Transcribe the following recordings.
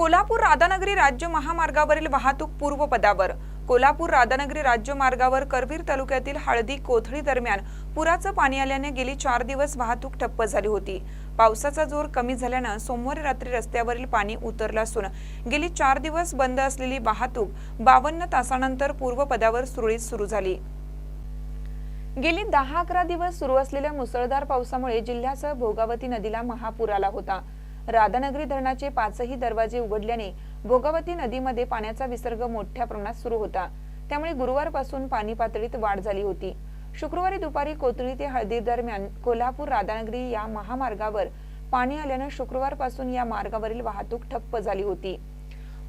कोल्हापूर राधानगरी राज्य महामार्गावरील वाहतूक पूर्वपदावर. कोल्हापूर राधानगरी राज्य मार्गावर करवीर तालुक्यातील हळदी कोथळी दरम्यान पुराचं पाणी आल्याने गेली चार दिवस वाहतूक ठप्प झाली होती. पावसाचा जोर कमी झाल्यानं सोमवारी रात्री रस्त्यावरील पाणी उतरलं असून गेली चार दिवस बंद असलेली वाहतूक बावन्न तासानंतर पूर्वपदावर सुरळीत सुरू झाली. गेली दहा अकरा दिवस सुरू असलेल्या मुसळधार पावसामुळे जिल्ह्यासह भोगावती नदीला महापूर आला होता. राधानगरी धरणाचे पाचही दरवाजे उघडल्याने भोगावती नदीमध्ये पाण्याचा विसर्ग मोठ्या प्रमाणात सुरू होता. त्यामुळे गुरुवारपासून पाणी पातळीत वाढ झाली होती. शुक्रवारी दुपारी कोथळी ते हळदी दरम्यान कोल्हापूर राधानगरी या महामार्गावर पाणी आल्यानं शुक्रवारपासून या मार्गावरील वाहतूक ठप्प झाली होती.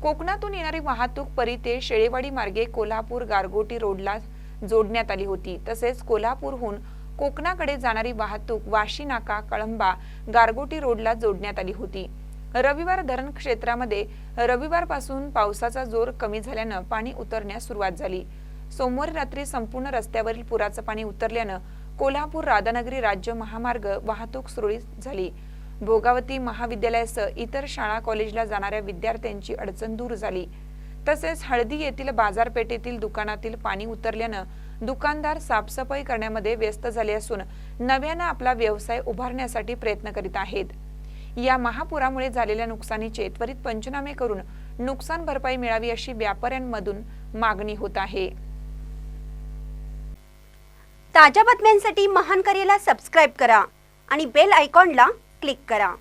कोकणातून येणारी वाहतूक परी ते शेळेवाडी मार्गे कोल्हापूर गारगोटी रोडला जोडण्यात आली होती. तसेच कोल्हापूरहून कोकणाकडे जाणारी वाहतूक वाशी नाका कळंबा गारगोटी रोडला जोडण्यात आली होती. रविवार धरण क्षेत्रामध्ये रविवारपासून पावसाचा जोर कमी झाल्यानं पाणी उतरण्यास सुरुवात झाली. सोमवारी रात्री संपूर्ण रस्त्यावरील पुराचं पाणी उतरल्यानं कोल्हापूर राधानगरी राज्य महामार्ग वाहतूक सुरळीत झाली. भोगावती महाविद्यालयासह इतर शाळा कॉलेजला जाणाऱ्या विद्यार्थ्यांची अडचण दूर झाली. तसेच हळदी येथील बाजारपेठेतील दुकानातील पाणी उतरल्यानं दुकानदार साफसफाई करण्यामध्ये व्यस्त झाले असून नव्यानं आपला व्यवसाय उभारण्यासाठी प्रयत्न करीत आहेत. या महापुरामुळे झालेल्या नुकसानीचे त्वरित पंचनामे करून नुकसान भरपाई मिळावी अशी व्यापाऱ्यांमधून मागणी होत आहे. ताज्या बातम्यांसाठी महान करेला सबस्क्राईब करा आणि बेल आयकॉनला क्लिक करा.